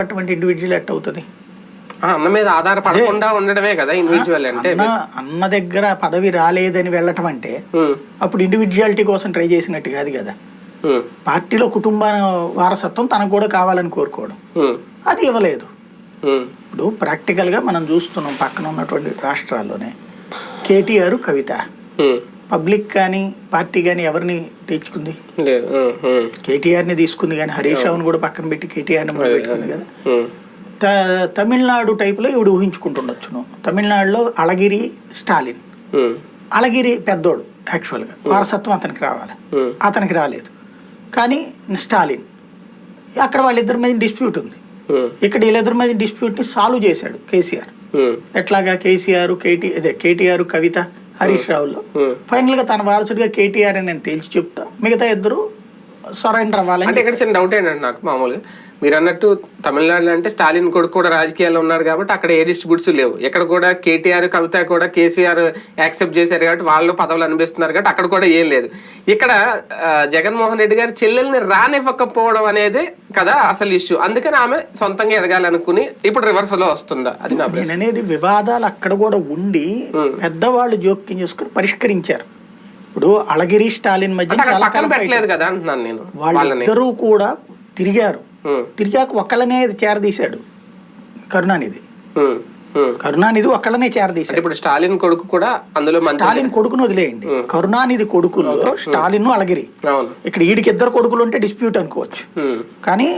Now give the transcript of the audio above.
అటువంటి individual at అవుతుంది? అన్న మీద ఆధారపడకుండా ఉండడమే కదా ఇండివిజువల్ అంటే? అన్న దగ్గర పదవి రాలేదని వెళ్ళటం అంటే అప్పుడు ఇండివిజువాలిటీ కోసం ట్రై చేసినట్టు కాదు కదా. పార్టీలో కుటుంబ వారసత్వం తనకు కూడా కావాలని కోరుకోవడం. అది ఇవ్వలేదు. ఇప్పుడు ప్రాక్టికల్గా మనం చూస్తున్నాం పక్కన ఉన్నటువంటి రాష్ట్రాల్లోనే. కేటీఆర్ కవిత. పబ్లిక్ కానీ పార్టీ కానీ ఎవరిని తెచ్చుకుంది? కేటీఆర్ని తీసుకుంది కానీ హరీష్ రావుని కూడా పక్కన పెట్టి కేటీఆర్ని మొదలు పెట్టుకుంది కదా. తమిళనాడు టైపులో ఇవిడు ఊహించుకుంటుండొచ్చును తమిళనాడులో అళగిరి స్టాలిన్. అళగిరి పెద్దోడు యాక్చువల్గా వారసత్వం అతనికి రావాలి. అతనికి రాలేదు. కానీ స్టాలిన్. అక్కడ వాళ్ళిద్దరి మీద డిస్ప్యూట్ ఉంది. ఇక్కడ వీళ్ళిద్దరి మీద డిస్ప్యూట్ని సాల్వ్ చేశాడు కేసీఆర్. ఎట్లాగా? కేసీఆర్ కేటీ అదే కేటీఆర్ కవిత హరీష్ రావులో ఉమ్. ఫైనల్గా తన వారసుడిగా కేటీఆర్ అని నేను తేల్చి చెప్తా మిగతా ఇద్దరు సరెండర్ అవ్వాలని అంటే ఇక్కడ చిన్న డౌట్ ఏంటంటే నాకు మామూలుగా మీరు అన్నట్టు తమిళనాడులో అంటే స్టాలిన్ కొడుకు కూడా రాజకీయాల్లో ఉన్నారు కాబట్టి అక్కడ ఏ డిస్ట్రిబ్యూట్స్ లేవు. ఇక్కడ కూడా కేటీఆర్ కవిత కూడా కేసీఆర్ యాక్సెప్ట్ చేశారు కాబట్టి వాళ్ళు పదవులు అనిపిస్తున్నారు కాబట్టి అక్కడ కూడా ఏం లేదు. ఇక్కడ జగన్మోహన్ రెడ్డి గారి చెల్లెల్ని రానివ్వకపోవడం అనేది కదా అసలు ఇష్యూ అందుకని ఆమె సొంతంగా ఎదగాలనుకుని ఇప్పుడు రివర్స్లో వస్తుందా? అది నా అనేది వివాదాలు అక్కడ కూడా ఉండి పెద్దవాళ్ళు జోక్యం చేసుకుని పరిష్కరించారు. ఇప్పుడు అళగిరి స్టాలిన్ మధ్య పెట్టలేదు కదా అంటున్నాను నేను. వాళ్ళిద్దరూ కూడా తిరిగారు. తిరిగాక ఒక్కళ్ళనే చేరదీశాడు కరుణానిధి. కరుణానిధి ఒక్కళ్ళనే అంటే చేరదీశాడు ఇప్పుడు స్టాలిన్ కొడుకు కూడా అందులో స్టాలిన్ కొడుకును వదిలేయండి. కరుణానిధి కొడుకులు స్టాలిన్ అవును. ఇక్కడ వీడికి ఇద్దరు కొడుకులు ఉంటే డిస్ప్యూట్ అనుకోవచ్చు. కానీ